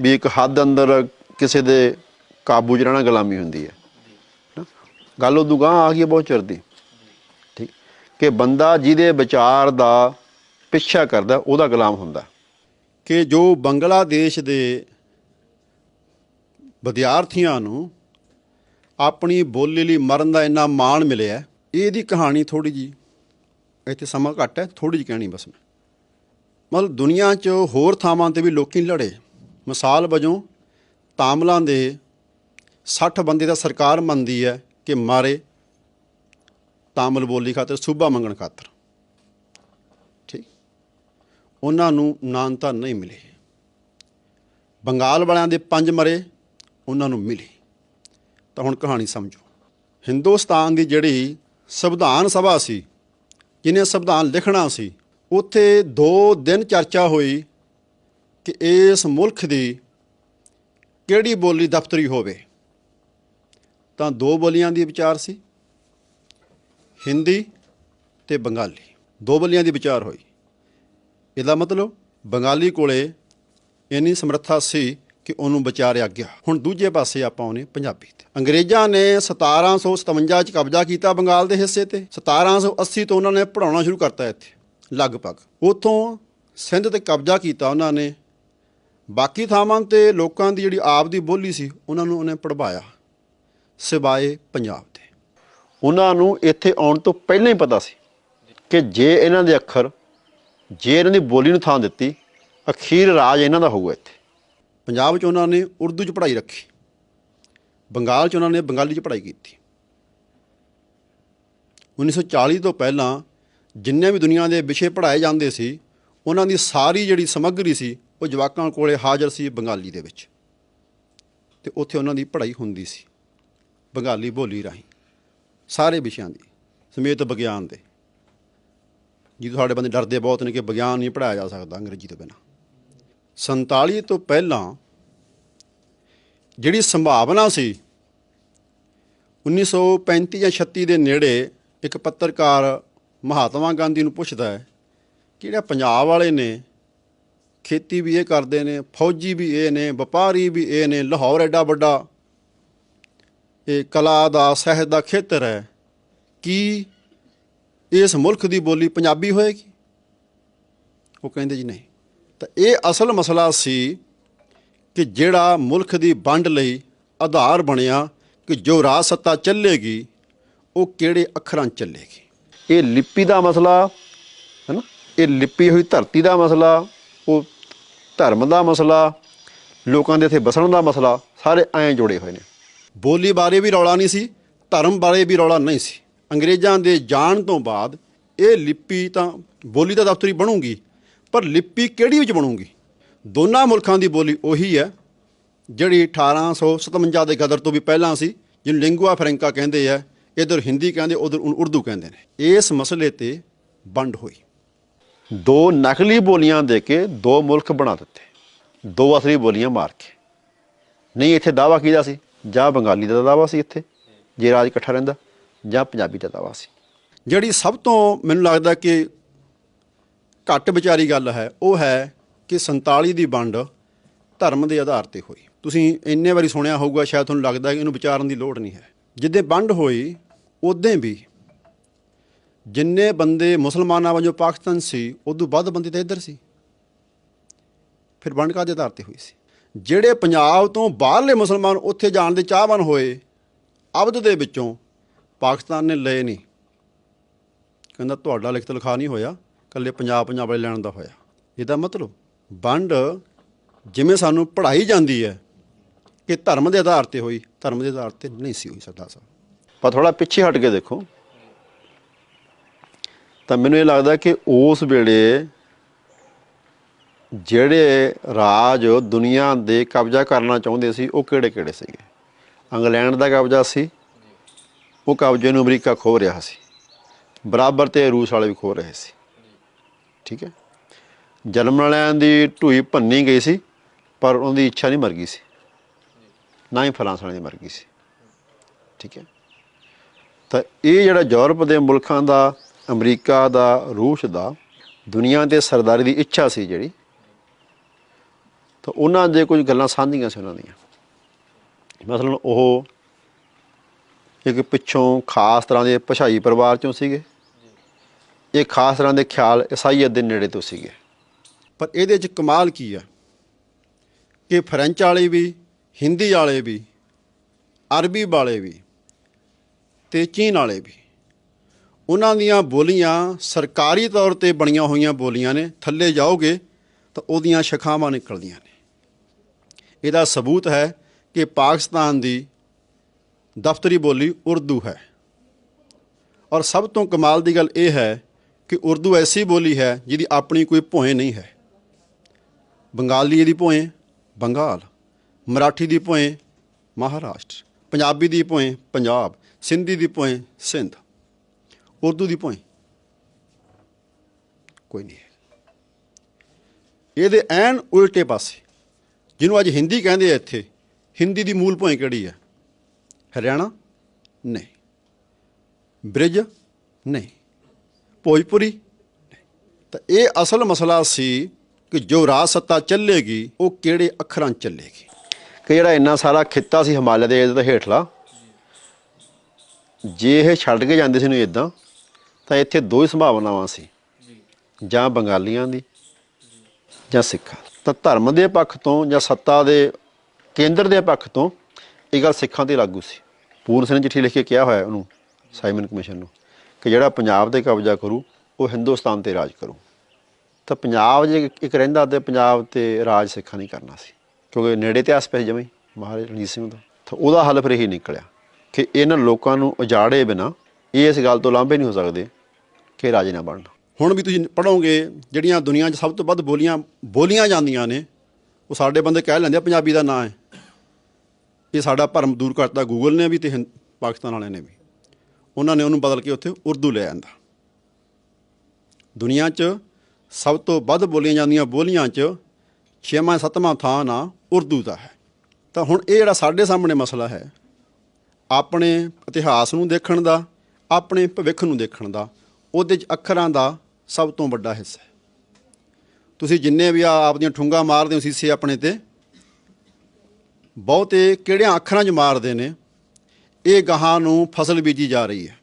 ਵੀ ਇੱਕ ਹੱਦ ਅੰਦਰ ਕਿਸੇ ਦੇ ਕਾਬੂ 'ਚ ਰਹਿਣਾ ਗੁਲਾਮੀ ਹੁੰਦੀ ਹੈ। ਨਾ? ਗੱਲ ਉਦੋਂ ਗਾਂ ਆ ਗਈ ਹੈ ਬਹੁਤ ਚਿਰਦੀ ਠੀਕ? ਕਿ ਬੰਦਾ ਜਿਹਦੇ ਵਿਚਾਰ ਦਾ ਪਿੱਛਾ ਕਰਦਾ, ਉਹਦਾ ਗੁਲਾਮ ਹੁੰਦਾ। ਕਿ ਜੋ ਬੰਗਲਾਦੇਸ਼ ਦੇ ਵਿਦਿਆਰਥੀਆਂ ਨੂੰ ਆਪਣੀ ਬੋਲੀ ਲਈ ਮਰਨ ਦਾ ਇੰਨਾ ਮਾਣ ਮਿਲਿਆ, ਇਹਦੀ ਕਹਾਣੀ ਥੋੜੀ ਜੀ ਇੱਥੇ ਸਮਾਂ ਘੱਟ ਹੈ ਥੋੜੀ ਜਿਹੀ ਕਹਿਣੀ ਬਸ ਮੈਂ। ਮਤਲਬ ਦੁਨੀਆ 'ਚ ਹੋਰ ਥਾਵਾਂ ਤੇ ਵੀ ਲੋਕੀ ਲੜੇ। ਮਿਸਾਲ ਵਜੋਂ ਤਾਮਲਾਂ ਦੇ 60 ਬੰਦੇ ਦਾ ਸਰਕਾਰ ਮੰਨਦੀ ਹੈ ਕਿ ਮਾਰੇ ਤਾਮਲ ਬੋਲੀ ਖਾਤਰ, ਸੂਬਾ ਮੰਗਣ ਖਾਤਰ। ਠੀਕ? ਉਹਨਾਂ ਨੂੰ ਨਾਨਤਾ ਨਹੀਂ ਮਿਲੇ। ਬੰਗਾਲ ਵਾਲਿਆਂ ਦੇ ਪੰਜ ਮਰੇ ਉਹਨਾਂ ਨੂੰ ਮਿਲੀ। ਤਾਂ ਹੁਣ ਕਹਾਣੀ ਸਮਝੋ। ਹਿੰਦੁਸਤਾਨ ਦੀ ਜਿਹੜੀ ਸੰਵਿਧਾਨ ਸਭਾ ਸੀ ਜਿਹਨੇ ਸੰਵਿਧਾਨ ਲਿਖਣਾ ਸੀ, ਉੱਥੇ 2 ਦਿਨ ਚਰਚਾ ਹੋਈ ਕਿ ਇਸ ਮੁਲਕ ਦੀ ਕਿਹੜੀ ਬੋਲੀ ਦਫ਼ਤਰੀ ਹੋਵੇ। ਤਾਂ ਦੋ ਬੋਲੀਆਂ ਦੀ ਵਿਚਾਰ ਸੀ, ਹਿੰਦੀ ਤੇ ਬੰਗਾਲੀ। ਦੋ ਬੋਲੀਆਂ ਦੀ ਵਿਚਾਰ ਹੋਈ। ਇਹਦਾ ਮਤਲਬ ਬੰਗਾਲੀ ਕੋਲੇ ਇੰਨੀ ਸਮਰੱਥਾ ਸੀ ਕਿ ਉਹਨੂੰ ਵਿਚਾਰਿਆ ਗਿਆ। ਹੁਣ ਦੂਜੇ ਪਾਸੇ ਆਪਾਂ ਆਉਨੇ ਪੰਜਾਬੀ ਤੇ। ਅੰਗਰੇਜ਼ਾਂ ਨੇ 1757 ਚ ਕਬਜ਼ਾ ਕੀਤਾ ਬੰਗਾਲ ਦੇ ਹਿੱਸੇ ਤੇ। 1780 ਤੋਂ ਉਹਨਾਂ ਨੇ ਪੜਾਉਣਾ ਸ਼ੁਰੂ ਕਰਤਾ ਇੱਥੇ, ਲਗਭਗ। ਉਥੋਂ ਸਿੰਧ ਤੇ ਕਬਜ਼ਾ ਕੀਤਾ ਉਹਨਾਂ ਨੇ ਬਾਕੀ ਥਾਵਾਂ ਤੇ ਲੋਕਾਂ ਦੀ ਜਿਹੜੀ ਆਪ ਦੀ ਬੋਲੀ ਸੀ, ਉਹਨਾਂ ਨੂੰ ਉਹਨੇ ਪੜਵਾਇਆ ਸਿਵਾਏ ਪੰਜਾਬ ਦੇ। ਉਹਨਾਂ ਨੂੰ ਇੱਥੇ ਆਉਣ ਤੋਂ ਪਹਿਲਾਂ ਹੀ ਪਤਾ ਸੀ ਕਿ ਜੇ ਇਹਨਾਂ ਦੇ ਅੱਖਰ, ਜੇ ਇਹਨਾਂ ਦੀ ਬੋਲੀ ਨੂੰ ਥਾਂ ਦਿੱਤੀ, ਅਖੀਰ ਰਾਜ ਇਹਨਾਂ ਦਾ ਹੋਊਗਾ ਇੱਥੇ। ਪੰਜਾਬ 'ਚ ਉਹਨਾਂ ਨੇ ਉਰਦੂ 'ਚ ਪੜ੍ਹਾਈ ਰੱਖੀ, ਬੰਗਾਲ 'ਚ ਉਹਨਾਂ ਨੇ ਬੰਗਾਲੀ 'ਚ ਪੜ੍ਹਾਈ ਕੀਤੀ। 1940 ਤੋਂ ਪਹਿਲਾਂ ਜਿੰਨੇ ਵੀ ਦੁਨੀਆ ਦੇ ਵਿਸ਼ੇ ਪੜ੍ਹਾਏ ਜਾਂਦੇ ਸੀ, ਉਹਨਾਂ ਦੀ ਸਾਰੀ ਜਿਹੜੀ ਸਮੱਗਰੀ ਸੀ ਉਹ ਜਵਾਕਾਂ ਕੋਲੇ ਹਾਜ਼ਰ ਸੀ ਬੰਗਾਲੀ ਦੇ ਵਿੱਚ। ਤੇ ਉੱਥੇ ਉਹਨਾਂ ਦੀ ਪੜ੍ਹਾਈ ਹੁੰਦੀ ਸੀ, ਬੰਗਾਲੀ ਬੋਲੀ ਰਾਹੀਂ, ਸਾਰੇ ਵਿਸ਼ਿਆਂ ਦੀ, ਸਮੇਤ ਵਿਗਿਆਨ ਦੇ। ਜਿਹਦੇ ਸਾਡੇ ਬੰਦੇ ਡਰਦੇ ਬਹੁਤ ਨੇ ਕਿ ਵਿਗਿਆਨ ਨਹੀਂ ਪੜਾਇਆ ਜਾ ਸਕਦਾ ਅੰਗਰੇਜ਼ੀ ਤੋਂ ਬਿਨਾਂ। 47 ਤੋਂ ਪਹਿਲਾਂ ਜਿਹੜੀ ਸੰਭਾਵਨਾ ਸੀ 1935 ਜਾਂ 36 ਦੇ ਨੇੜੇ ਇੱਕ ਪੱਤਰਕਾਰ ਮਹਾਤਮਾ ਗਾਂਧੀ ਨੂੰ ਪੁੱਛਦਾ ਹੈ ਕਿ ਜਿਹੜਾ ਪੰਜਾਬ ਵਾਲੇ ਨੇ ਖੇਤੀ ਵੀ ਇਹ ਕਰਦੇ ਨੇ, ਫੌਜੀ ਵੀ ਇਹ ਨੇ, ਵਪਾਰੀ ਵੀ ਇਹ ਨੇ, ਲਾਹੌਰ ਐਡਾ ਵੱਡਾ। ਇਹ ਕਲਾ ਦਾ, ਸਾਹਿਤ ਦਾ ਖੇਤਰ ਹੈ। ਕੀ ਇਸ ਮੁਲਕ ਦੀ ਬੋਲੀ ਪੰਜਾਬੀ ਹੋਏਗੀ? ਉਹ ਕਹਿੰਦੇ ਜੀ ਨਹੀਂ। ਤਾਂ ਇਹ ਅਸਲ ਮਸਲਾ ਸੀ ਕਿ ਜਿਹੜਾ ਮੁਲਕ ਦੀ ਵੰਡ ਲਈ ਆਧਾਰ ਬਣਿਆ ਕਿ ਜੋ ਰਾਜ ਸੱਤਾ ਚੱਲੇਗੀ, ਉਹ ਕਿਹੜੇ ਅੱਖਰਾਂ 'ਚ ਚੱਲੇਗੀ। ਇਹ ਲਿਪੀ ਦਾ ਮਸਲਾ ਹੈ ਨਾ ਇਹ ਲਿਪੀ ਹੋਈ ਧਰਤੀ ਦਾ ਮਸਲਾ ਉਹ ਧਰਮ ਦਾ ਮਸਲਾ, ਲੋਕਾਂ ਦੇ ਇੱਥੇ ਬਸਣ ਦਾ ਮਸਲਾ, ਸਾਰੇ ਐਂ ਜੁੜੇ ਹੋਏ ਨੇ। ਬੋਲੀ ਬਾਰੇ ਵੀ ਰੌਲਾ ਨਹੀਂ ਸੀ, ਧਰਮ ਬਾਰੇ ਵੀ ਰੌਲਾ ਨਹੀਂ ਸੀ। ਅੰਗਰੇਜ਼ਾਂ ਦੇ ਜਾਣ ਤੋਂ ਬਾਅਦ ਇਹ ਲਿਪੀ ਤਾਂ ਬੋਲੀ ਤਾਂ ਦਫ਼ਤਰੀ ਬਣੂਗੀ, ਪਰ ਲਿਪੀ ਕਿਹੜੀ ਵਿੱਚ ਬਣੂਗੀ? ਦੋਨਾਂ ਮੁਲਕਾਂ ਦੀ ਬੋਲੀ ਉਹੀ ਹੈ, ਜਿਹੜੀ 1857 ਦੇ ਗਦਰ ਤੋਂ ਵੀ ਪਹਿਲਾਂ ਸੀ, ਜਿਹਨੂੰ ਲਿੰਗੁਆ ਫ੍ਰੈਂਕਾ ਕਹਿੰਦੇ ਆ, ਇਧਰ ਹਿੰਦੀ ਕਹਿੰਦੇ, ਉਧਰ ਉਰਦੂ ਕਹਿੰਦੇ ਨੇ। ਇਸ ਮਸਲੇ ਤੇ ਵੰਡ ਹੋਈ। ਦੋ ਨਕਲੀ ਬੋਲੀਆਂ ਦੇ ਕੇ ਦੋ ਮੁਲਕ ਬਣਾ ਦਿੱਤੇ। ਦੋ ਅਸਲੀ ਬੋਲੀਆਂ ਮਾਰ ਕੇ। ਨਹੀਂ, ਇੱਥੇ ਦਾਵਾ ਕੀਤਾ ਸੀ? ਜਾਂ ਬੰਗਾਲੀ ਦਾ ਦਾਵਾ ਸੀ ਇੱਥੇ, ਜੇ ਰਾਜ ਇਕੱਠਾ ਰਹਿੰਦਾ, ਜਾਂ ਪੰਜਾਬੀ ਦਾ ਦਾਵਾ ਸੀ। ਜਿਹੜੀ ਸਭ ਤੋਂ ਮੈਨੂੰ ਲੱਗਦਾ ਕਿ ਘੱਟ ਵਿਚਾਰੀ ਗੱਲ ਹੈ, ਉਹ ਹੈ ਕਿ 47 ਦੀ ਵੰਡ ਧਰਮ ਦੇ ਆਧਾਰ ਤੇ ਹੋਈ। ਤੁਸੀਂ ਇੰਨੇ ਵਾਰੀ ਸੁਣਿਆ ਹੋਊਗਾ, ਸ਼ਾਇਦ ਤੁਹਾਨੂੰ ਲੱਗਦਾ ਕਿ ਇਹਨੂੰ ਵਿਚਾਰਨ ਦੀ ਲੋੜ ਨਹੀਂ ਹੈ। ਜਿੱਦੇ ਵੰਡ ਹੋਈ ਉਦੋਂ ਵੀ ਜਿੰਨੇ ਬੰਦੇ ਮੁਸਲਮਾਨਾਂ ਵਜੋਂ ਪਾਕਿਸਤਾਨ ਸੀ, ਉਦੋਂ ਵੱਧ ਬੰਦੇ ਤਾਂ ਇੱਧਰ ਸੀ। ਫਿਰ ਵੰਡ ਕਾਦੇ ਆਧਾਰ ਤੇ ਹੋਈ ਸੀ? ਜਿਹੜੇ ਪੰਜਾਬ ਤੋਂ ਬਾਹਰਲੇ ਮੁਸਲਮਾਨ ਉੱਥੇ ਜਾਣ ਦੇ ਚਾਹਵਾਨ ਹੋਏ, ਅਬਦ ਦੇ ਵਿੱਚੋਂ ਪਾਕਿਸਤਾਨ ਨੇ ਲਏ ਨਹੀਂ। ਕਹਿੰਦਾ, ਤੁਹਾਡਾ ਲਿਖਤ ਲਿਖਾ ਨਹੀਂ ਹੋਇਆ ਕੱਲੇ ਪੰਜਾਬ ਪੰਜਾਬ ਵਾਲੇ ਲੈਣ ਦਾ ਹੋਇਆ। ਇਹਦਾ ਮਤਲਬ, ਵੰਡ ਜਿਵੇਂ ਸਾਨੂੰ ਪੜ੍ਹਾਈ ਜਾਂਦੀ ਹੈ ਕਿ ਧਰਮ ਦੇ ਆਧਾਰ ਤੇ ਹੋਈ, ਧਰਮ ਦੇ ਆਧਾਰ ਤੇ ਨਹੀਂ ਸੀ ਹੋਈ ਸਰਦਾਰ ਸਾਹਿਬ। ਪਰ ਥੋੜਾ ਪਿੱਛੇ ਹਟ ਕੇ ਦੇਖੋ ਤਾਂ ਮੈਨੂੰ ਇਹ ਲੱਗਦਾ ਕਿ ਉਸ ਵੇਲੇ ਜਿਹੜੇ ਰਾਜ ਦੁਨੀਆ ਦੇ ਕਬਜ਼ਾ ਕਰਨਾ ਚਾਹੁੰਦੇ ਸੀ, ਉਹ ਕਿਹੜੇ ਕਿਹੜੇ ਸੀਗੇ? ਇੰਗਲੈਂਡ ਦਾ ਕਬਜ਼ਾ ਸੀ, ਉਹ ਕਬਜ਼ੇ ਨੂੰ ਅਮਰੀਕਾ ਖੋ ਰਿਹਾ ਸੀ। ਬਰਾਬਰ ਤੇ ਰੂਸ ਵਾਲੇ ਵੀ ਖੋ ਰਹੇ ਸੀ। ਠੀਕ ਹੈ? ਜਨਮ ਵਾਲਿਆਂ ਦੀ ਢੂਈ ਭੰਨੀ ਗਈ ਸੀ, ਪਰ ਉਹਦੀ ਇੱਛਾ ਨਹੀਂ ਮਰ ਗਈ ਸੀ। ਨਾ ਹੀ ਫਰਾਂਸ ਵਾਲਿਆਂ ਦੀ ਮਰ ਗਈ ਸੀ। ਠੀਕ ਹੈ? ਤਾਂ ਇਹ ਜਿਹੜਾ ਯੂਰਪ ਦੇ ਮੁਲਕਾਂ ਦਾ ਅਮਰੀਕਾ ਦਾ, ਰੂਸ ਦਾ, ਦੁਨੀਆ ਦੇ ਸਰਦਾਰੀ ਦੀ ਇੱਛਾ ਸੀ ਜਿਹੜੀ। ਤਾਂ ਉਹਨਾਂ ਦੇ ਕੁਝ ਗੱਲਾਂ ਸਾਂਝੀਆਂ ਸੀ ਉਹਨਾਂ ਦੀਆਂ। ਮਸਲਨ ਉਹ ਇੱਕ ਪਿੱਛੋਂ ਖਾਸ ਤਰ੍ਹਾਂ ਦੇ ਪਛਾਈ ਪਰਿਵਾਰ ਚੋਂ ਸੀਗੇ। ਇਹ ਖਾਸ ਤਰ੍ਹਾਂ ਦੇ ਖਿਆਲ ਈਸਾਈਅਤ ਦੇ ਨੇੜੇ ਤੋਂ ਸੀਗੇ। ਪਰ ਇਹਦੇ 'ਚ ਕਮਾਲ ਕੀ ਆ ਕਿ ਫ੍ਰੈਂਚ ਵਾਲੇ ਵੀ, ਹਿੰਦੀ ਵਾਲੇ ਵੀ, ਅਰਬੀ ਵਾਲੇ ਵੀ ਤੇ ਚੀਨ ਵਾਲੇ ਵੀ ਉਹਨਾਂ ਦੀਆਂ ਬੋਲੀਆਂ ਸਰਕਾਰੀ ਤੌਰ ਤੇ ਬਣੀਆਂ ਹੋਈਆਂ ਬੋਲੀਆਂ ਨੇ, ਥੱਲੇ ਜਾਓਗੇ ਤਾਂ ਉਹਦੀਆਂ ਸ਼ਖਾਵਾਂ ਨਿਕਲਦੀਆਂ ਨੇ। ਇਹਦਾ ਸਬੂਤ ਹੈ ਕਿ ਪਾਕਿਸਤਾਨ ਦੀ ਦਫ਼ਤਰੀ ਬੋਲੀ ਉਰਦੂ ਹੈ। ਔਰ ਸਭ ਤੋਂ ਕਮਾਲ ਦੀ ਗੱਲ ਇਹ ਹੈ ਕਿ ਉਰਦੂ ਐਸੀ ਬੋਲੀ ਹੈ ਜਿਹਦੀ ਆਪਣੀ ਕੋਈ ਭੋਏ ਨਹੀਂ ਹੈ। ਬੰਗਾਲੀ ਦੀ ਭੋਏ, ਬੰਗਾਲ। ਮਰਾਠੀ ਦੀ ਭੋਏ, ਮਹਾਰਾਸ਼ਟਰ। ਪੰਜਾਬੀ ਦੀ ਭੋਏ, ਪੰਜਾਬ। ਸਿੰਧੀ ਦੀ ਭੋਏ, ਸਿੰਧ। ਉਰਦੂ ਦੀ ਭੋਏ ਕੋਈ ਨਹੀਂ। ਇਹਦੇ ਐਨ ਉਲਟੇ ਪਾਸੇ, ਜਿਹਨੂੰ ਅੱਜ ਹਿੰਦੀ ਕਹਿੰਦੇ ਆ ਇੱਥੇ, ਹਿੰਦੀ ਦੀ ਮੂਲ ਭੋਏ ਕਿਹੜੀ ਹੈ ਹਰਿਆਣਾ? ਨਹੀਂ। ਬ੍ਰਿਜ? ਨਹੀਂ। ਭੋਜਪੁਰੀ? ਨਹੀਂ। ਤਾਂ ਇਹ ਅਸਲ ਮਸਲਾ ਸੀ ਕਿ ਜੋ ਰਾਜ ਸੱਤਾ ਚੱਲੇਗੀ, ਉਹ ਕਿਹੜੇ ਅੱਖਰਾਂ 'ਚ ਚੱਲੇਗੀ। ਕਿ ਜਿਹੜਾ ਇੰਨਾ ਸਾਰਾ ਖਿੱਤਾ ਸੀ ਹਿਮਾਲਿਆ ਦੇ ਇਹਦੇ ਤੋਂ ਹੇਠਲਾ, ਜੇ ਇਹ ਛੱਡ ਕੇ ਜਾਂਦੇ ਸੀ ਨੂੰ ਇਦਾਂ ਤਾਂ ਇੱਥੇ ਦੋ ਹੀ ਸੰਭਾਵਨਾਵਾਂ ਸੀ। ਜਾਂ। ਬੰਗਾਲੀਆਂ ਦੀ ਜਾਂ ਸਿੱਖਾਂ। ਤਾਂ ਧਰਮ ਦੇ ਪੱਖ ਤੋਂ ਜਾਂ ਸੱਤਾ ਦੇ ਕੇਂਦਰ ਦੇ ਪੱਖ ਤੋਂ ਇਹ ਗੱਲ ਸਿੱਖਾਂ ਤੇ ਲਾਗੂ ਸੀ। ਪੂਰਨ ਸਿੰਘ ਚਿੱਠੀ ਲਿਖ ਕੇ ਕਿਹਾ ਹੋਇਆ ਉਹਨੂੰ ਸਾਈਮਨ ਕਮਿਸ਼ਨ ਨੂੰ ਕਿ ਜਿਹੜਾ ਪੰਜਾਬ ਤੇ ਕਬਜ਼ਾ ਕਰੂ ਉਹ ਹਿੰਦੁਸਤਾਨ ਤੇ ਰਾਜ ਕਰੂ। ਤਾਂ ਪੰਜਾਬ ਜੇ ਇੱਕ ਰਹਿੰਦਾ ਤੇ ਪੰਜਾਬ ਤੇ ਰਾਜ ਸਿੱਖਾਂ ਨਹੀਂ ਕਰਨਾ ਸੀ। ਕਿਉਂਕਿ ਨੇੜੇ ਇਤਿਹਾਸ ਪੈ ਜਮਈ ਮਹਾਰਾਜਾ ਰਣਜੀਤ ਸਿੰਘ ਦਾ। ਤਾਂ ਉਹਦਾ ਹੱਲ ਫਿਰ ਇਹੀ ਨਿਕਲਿਆ ਕਿ ਇਹਨਾਂ ਲੋਕਾਂ ਨੂੰ ਉਜਾੜੇ ਬਿਨਾ ਇਹ ਇਸ ਗੱਲ ਤੋਂ ਲਾਂਭੇ ਨਹੀਂ ਹੋ ਸਕਦੇ। ਕਿ ਰਾਜੇ ਨਾ ਬਣਨ। ਹੁਣ ਵੀ ਤੁਸੀਂ ਪੜੋਗੇ ਜਿਹੜੀਆਂ ਦੁਨੀਆ 'ਚ ਸਭ ਤੋਂ ਵੱਧ ਬੋਲੀਆਂ ਬੋਲੀਆਂ ਜਾਂਦੀਆਂ ਨੇ, ਉਹ ਸਾਡੇ ਬੰਦੇ ਕਹਿ ਲੈਂਦੇ ਆ, ਪੰਜਾਬੀ ਦਾ ਨਾਂ ਹੈ। ਇਹ ਸਾਡਾ ਭਰਮ ਦੂਰ ਕਰਤਾ ਗੂਗਲ ਨੇ ਵੀ ਤੇ ਹਿੰਦ- ਪਾਕਿਸਤਾਨ ਵਾਲਿਆਂ ਨੇ ਵੀ। ਉਹਨਾਂ ਨੇ ਉਹਨੂੰ ਬਦਲ ਕੇ ਉੱਥੇ ਉਰਦੂ ਲੈ ਆਂਦਾ। ਦੁਨੀਆ 'ਚ ਸਭ ਤੋਂ ਵੱਧ ਬੋਲੀਆਂ ਜਾਂਦੀਆਂ ਬੋਲੀਆਂ 'ਚ ਛੇਵਾਂ, ਸੱਤਵਾਂ ਥਾਂ ਨਾ ਉਰਦੂ ਦਾ ਹੈ। ਤਾਂ ਹੁਣ ਇਹ ਜਿਹੜਾ ਸਾਡੇ ਸਾਹਮਣੇ ਮਸਲਾ ਹੈ, ਆਪਣੇ ਇਤਿਹਾਸ ਨੂੰ ਦੇਖਣ ਦਾ, ਆਪਣੇ ਭਵਿੱਖ ਨੂੰ ਦੇਖਣ ਦਾ ਉਹਦੇ 'ਚ ਅੱਖਰਾਂ ਦਾ ਸਭ ਤੋਂ ਵੱਡਾ ਹਿੱਸਾ ਹੈ। ਤੁਸੀਂ ਜਿੰਨੇ ਵੀ ਆ ਆਪਦੀਆਂ ਠੁੰਗਾ ਮਾਰਦੇ ਹੋ ਸੀਸੇ ਆਪਣੇ ਤੇ, ਬਹੁਤੇ ਕਿਹੜਿਆਂ ਅੱਖਰਾਂ 'ਚ ਮਾਰਦੇ ਨੇ, ਇਹ ਗਾਹਾਂ ਨੂੰ ਫਸਲ ਬੀਜੀ ਜਾ ਰਹੀ ਹੈ।